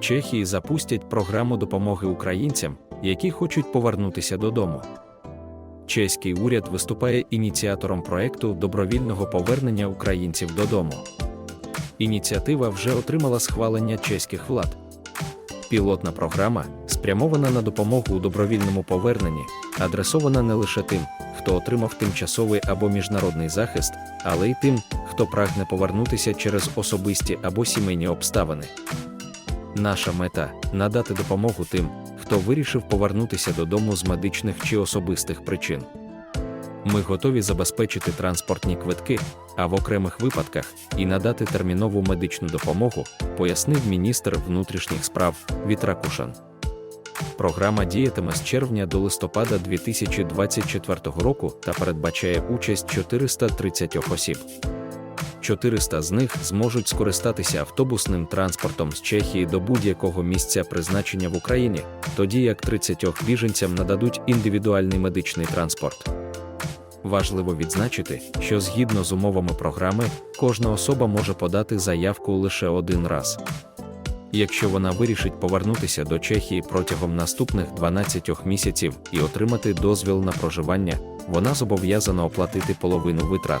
Чехії запустять програму допомоги українцям, які хочуть повернутися додому. Чеський уряд виступає ініціатором проекту добровільного повернення українців додому. Ініціатива вже отримала схвалення чеських влад. Пілотна програма, спрямована на допомогу у добровільному поверненні, адресована не лише тим, хто отримав тимчасовий або міжнародний захист, але й тим, хто прагне повернутися через особисті або сімейні обставини. Наша мета надати допомогу тим, хто вирішив повернутися додому з медичних чи особистих причин. Ми готові забезпечити транспортні квитки, а в окремих випадках і надати термінову медичну допомогу, пояснив міністр внутрішніх справ Вітра Кушан. Програма діятиме з червня до листопада 2024 року та передбачає участь 430 осіб. 400 з них зможуть скористатися автобусним транспортом з Чехії до будь-якого місця призначення в Україні, тоді як 30 біженцям нададуть індивідуальний медичний транспорт. Важливо відзначити, що згідно з умовами програми, кожна особа може подати заявку лише один раз. Якщо вона вирішить повернутися до Чехії протягом наступних 12 місяців і отримати дозвіл на проживання, вона зобов'язана оплатити половину витрат.